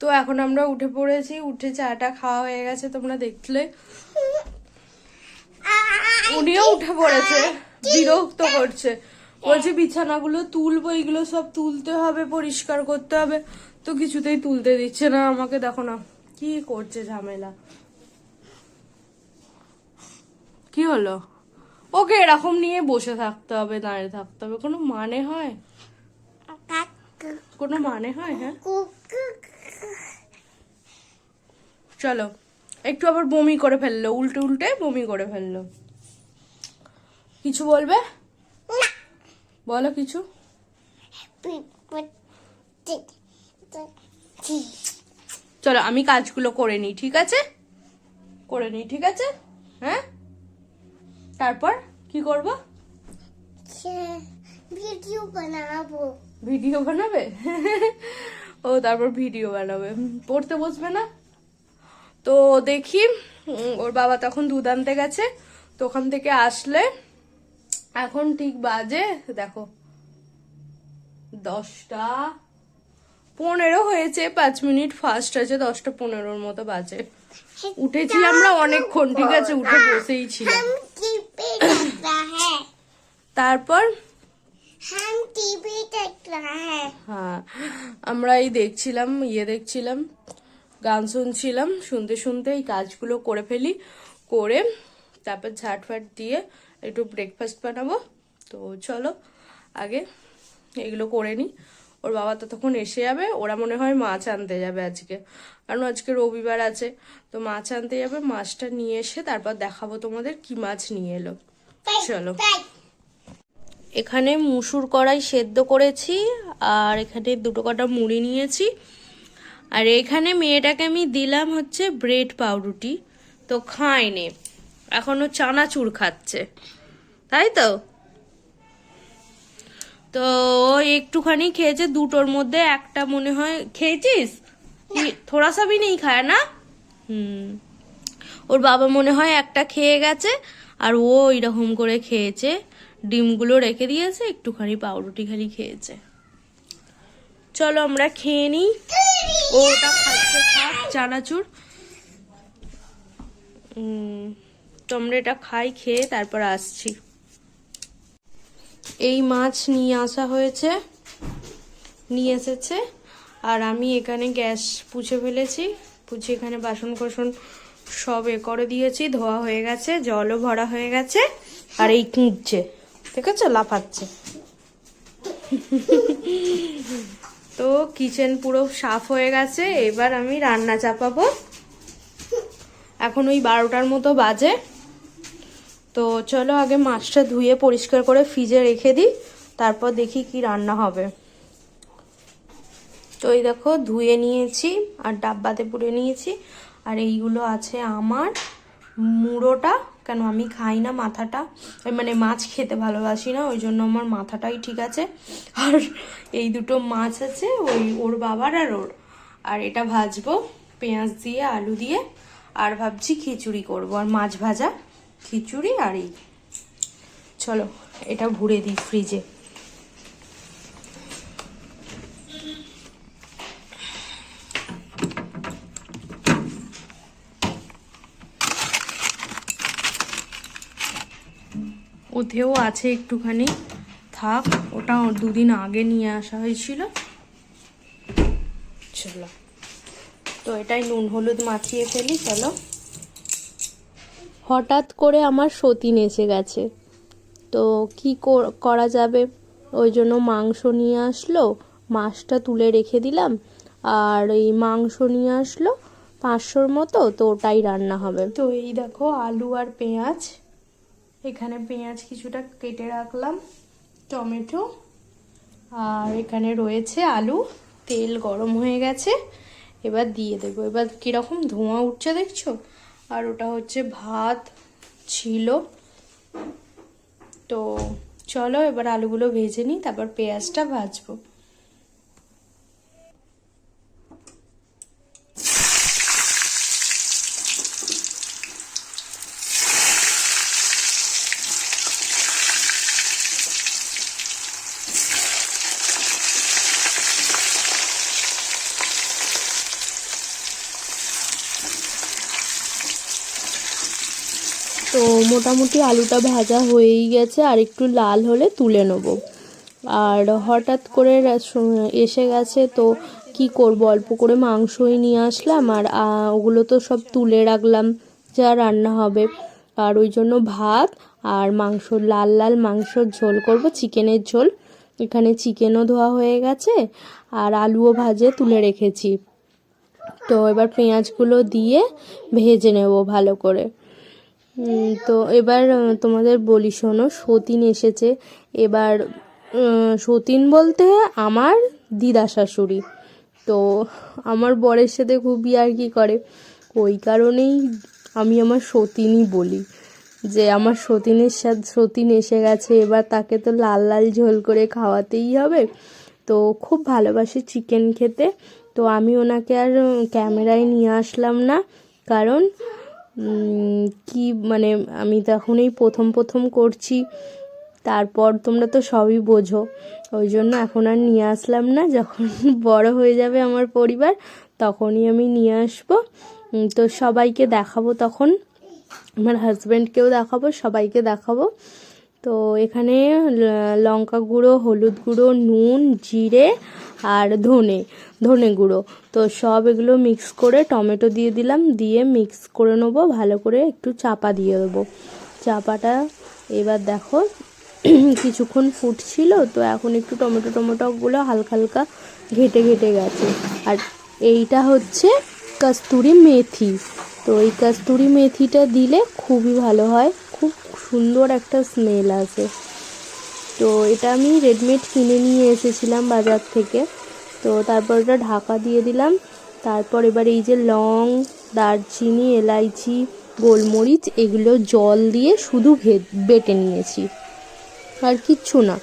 তো এখন আমরা উঠে পড়েছি, উঠে চাটা খাওয়া হয়ে গেছে, তোমরা দেখলে। উনিও উঠে পড়েছে, বিরক্ত করছে। বলছে, বিছানাগুলো তুলবো, এগুলো সব তুলতে হবে, পরিষ্কার করতে হবে। তো কিছুতেই তুলতে দিচ্ছে না আমাকে, দেখো না, কি করছে ঝামেলা। কি হলো? ওকে এরকম নিয়ে বসে থাকতে হবে, দাঁড়িয়ে থাকতে হবে, কোনো মানে হয়? কোনো মানে হয় হ্যাঁ? চলো একটু আবার বমি করে ফেলল উল্টে উল্টে বমি করে ফেলল। কিছু বলবে? বলো কিছু। চলো আমি কাজগুলো করে নিই ঠিক আছে? করে নিই ঠিক আছে? হ্যাঁ? তারপর কি করব? ভিডিও বানাবো। ভিডিও বানাবে? ও তারপর ভিডিও বানাবে। পড়তে বসবে না? তো দেখি ওর বাবা তখন দুধ আনতে গেছে তো ওখান থেকে আসলে এখন ঠিক বাজে দেখো দশটা পনেরো হয়েছে পাঁচ মিনিট ফার্স্ট আছে দশটা পনেরোর মতো বাজে। উঠেছি আমরা অনেকক্ষণ ঠিক আছে উঠে বসেই ছিল তারপর? হ্যাঁ আমরা এই দেখছিলাম ইয়ে দেখছিলাম। গান শুনছিলাম শুনতে শুনতে এই কাজগুলো করে ফেলি করে তারপর ঝাটফাট দিয়ে একটু ব্রেকফাস্ট বানাবো। তো চলো আগে এগুলো করে নিই। ওর বাবা তো তখন এসে যাবে ওরা মনে হয় মাছ আনতে যাবে আজকে। কারণ আজকে রবিবার আছে তো মাছ আনতে যাবে মাছটা নিয়ে এসে তারপর দেখাবো তোমাদের কি মাছ নিয়ে এলো। চলো। এখানে মুসুর কড়াই সেদ্ধ করেছি আর এখানে দুটো কটা মুড়ি নিয়েছি। আর এখানে মেয়েটাকে আমি দিলাম হচ্ছে ব্রেড পাউরুটি। তো খায়নি। এখনও চানাচুর খাচ্ছে। তাই তো? তো একটুখানি খেয়েছে দুটোর মধ্যে একটা মনে হয় খেয়েছিস? থোড়া সা ভি নেই খায় না? হুম। ওর বাবা মনে হয় একটা খেয়ে গেছে আর ও এরকম করে খেয়েছে। ডিমগুলো রেখে দিয়েছে একটুখানি পাউরুটি খালি খেয়েছে। চলো আমরা খেয়ে নিই। ওটা খাচ্ছে খাক চানাচুর। উম, তো আমরা এটা খাই খেয়ে তারপর আসছি। এই মাছ নিয়ে আসা হয়েছে নিয়ে এসেছে। আর আমি এখানে গ্যাস পুছে ফেলেছি পুছে এখানে বাসন কোসন সব এ করে দিয়েছি ধোয়া হয়ে গেছে জলও ভরা হয়ে গেছে আর এই কুঁদছে ঠিক আছে লাফাচ্ছে। তো কিচেন পুরো সাফ হয়ে গেছে, এবার আমি রান্না চাপাবো। এখন ওই বারোটার মতো বাজে। তো চলো আগে মাছটা ধুয়ে পরিষ্কার করে ফ্রিজে রেখে দিই, তারপর দেখি কি রান্না হবে। তো এই দেখো, ধুয়ে নিয়েছি আর ডাব্বাতে পুড়ে নিয়েছি। আর এইগুলো আছে আমার মুড়োটা কেন? আমি খাই না মাথাটা। মানে মাছ খেতে ভালোবাসি না, ওই জন্য আমার মাথাটাই ঠিক আছে। আর এই দুটো মাছ আছে, ওই ওর বাবার আর ওর। আর এটা ভাজবো পেঁয়াজ দিয়ে, আলু দিয়ে। আর ভাবছি খিচুড়ি করব। আর মাছ ভাজা, খিচুড়ি আর এই। চলো, এটা ভরে দিই ফ্রিজে। ওতেও আছে একটুখানি। থাক ওটা দুদিন আগে নিয়ে আসা হয়েছিল। চলো। তো এটাই নুন হলুদ মাখিয়ে ফেলি চলো। হঠাৎ করে আমার সতীন এসে গেছে। তো কি কর- যাবে? ওই জন্য মাংস নিয়ে আসলো মাছটা তুলে রেখে দিলাম। আর এই মাংস নিয়ে আসলো পাঁচশোর মতো তো ওটাই রান্না হবে। তো এই দেখো আলু আর পেঁয়াজ। এখানে পেঁয়াজ কিছুটা কেটে রাখলাম, টমেটো, আর এখানে রয়েছে আলু। তেল গরম হয়ে গেছে, এবার দিয়ে দেবো। এবার কীরকম ধোঁয়া উঠছে দেখছ? আর ওটা হচ্ছে ভাত ছিল। তো চলো এবার আলুগুলো ভেজে নিই, তারপর পেঁয়াজটা ভাজবো। তো মোটামুটি আলুটা ভাজা হয়েই গেছে, আর একটু লাল হলে তুলে নেব। আর হঠাৎ করে এসে গেছে তো কি করব? অল্প করে মাংসই নিয়ে আসলাম, আর ওগুলো তো সব তুলে রাখলাম যা রান্না হবে। আর ওই জন্য ভাত আর মাংস, লাল লাল মাংসর ঝোল করব, চিকেনের ঝোল। এখানে চিকেনও ধোয়া হয়ে গেছে, আর আলুও ভাজে তুলে রেখেছি। তো এবার পেঁয়াজগুলো দিয়ে ভেজে নেব ভালো করে। তো এবার তোমাদের বলি শোনো, সতীন এসেছে। এবার সতীন বলতে আমার দিদা শাশুড়ি। তো আমার বরের সাথে খুবই আর কি করে। ওই কারণেই আমি আমার সতীনই বলি। যে আমার সতীনের সাথে, সতীন এসে গেছে, এবার তাকে তো লাল লাল ঝোল করে খাওয়াতেই হবে। তো খুব ভালোবাসে চিকেন খেতে। তো আমি ওনাকে আর ক্যামেরায় নিয়ে আসলাম না। কারণ কি মানে আমি তখন এই প্রথম প্রথম করছি। তারপর তোমরা তো সবই বোঝো। ওই জন্য এখন আর নিয়ে আসলাম না। যখন বড় হয়ে যাবে আমার পরিবার, তখনই আমি নিয়ে আসব। তো সবাইকে দেখাবো তখন। আমার হাজব্যান্ডকেও দেখাবো, সবাইকে দেখাবো। তো এখানে লঙ্কা গুঁড়ো, হলুদ গুঁড়ো, নুন, জিরে আর ধনে ধনে গুঁড়ো। তো সব এগুলো মিক্স করে টমেটো দিয়ে দিলাম, দিয়ে মিক্স করে নেব, ভালো করে একটু চাপা দিয়ে দেবো। চাপাটা এবার দেখো, কিছুক্ষণ ফুটছিল, তো এখন একটু টমেটো, টমেটোগুলো হালকা হালকা ঘেটে ঘেটে গেছে। আর এইটা হচ্ছে কস্তুরি মেথি। তো এই কস্তুরি মেথিটা দিলে খুবই ভালো হয়, খুব সুন্দর একটা স্মেল আছে। তো এটা আমি রেডমেড কিনে নিয়ে এসেছিলাম বাজার থেকে। তো তারপর এটা ঢাকা দিয়ে দিলাম। তারপর এবার এই যে লং, দারচিনি, এলাইচি, গোলমরিচ, এগুলো জল দিয়ে শুধু বেটে নিয়েছি। আর কিচ্ছু না।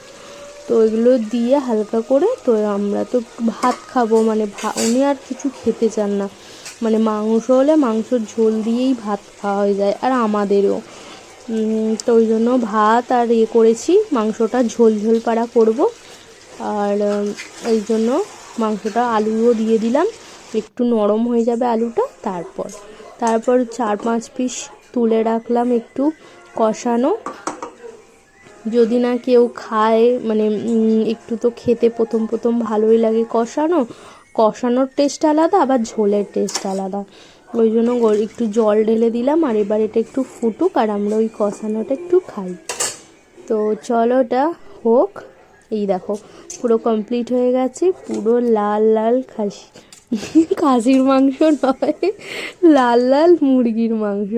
তো এগুলো দিয়ে হালকা করে তো আমরা তো ভাত খাব মানে উনি আর কিছু খেতে চান না। মানে মাংস হলে মাংসর ঝোল দিয়েই ভাত খাওয়া হয়ে যায়, আর আমাদেরও। তো ওই জন্য ভাত আর ইয়ে করেছি। মাংসটা ঝোল ঝোল পাড়া করব। আর এই জন্য মাংসটা আলুও দিয়ে দিলাম। একটু নরম হয়ে যাবে আলুটা, তারপর। তারপর চার পাঁচ পিস তুলে রাখলাম একটু কষানো। যদি না কেউ খায় মানে একটু তো খেতে প্রথম প্রথম ভালোই লাগে কষানো। কষানোর টেস্ট আলাদা, আবার ঝোলের টেস্ট আলাদা। ওই জন্য একটু জল ঢেলে দিলাম আর এবার এটা একটু ফুটুক আর আমরা ওই কষানোটা একটু খাই। তো চলো ওটা হোক। এই দেখো, পুরো কমপ্লিট হয়ে গেছে, পুরো লাল লাল খাসি। খাসির মাংস নয়, লাল লাল মুরগির মাংস।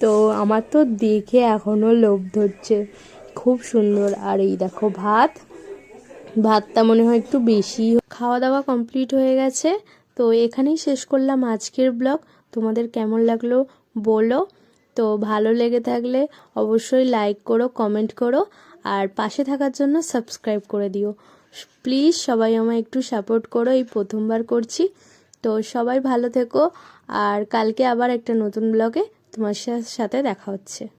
তো আমার তো দেখে এখনও লোভ ধরছে। খুব সুন্দর। আর এই দেখো ভাত। ভাতটা মনে হয় একটু বেশি। খাওয়া দাওয়া কমপ্লিট হয়ে গেছে। তো এখানেই শেষ করলাম আজকের ব্লগ। তোমাদের কেমন লাগল বলো। তো ভালো লেগে থাকলে অবশ্যই লাইক করো কমেন্ট করো, আর পাশে থাকার জন্য সাবস্ক্রাইব করে দিও। প্লিজ সবাই আমায় একটু সাপোর্ট করো, এই প্রথমবার করছি। তো সবাই ভালো থেকো, আর কালকে আবার একটা নতুন ব্লগে তোমার সাথে দেখা হচ্ছে।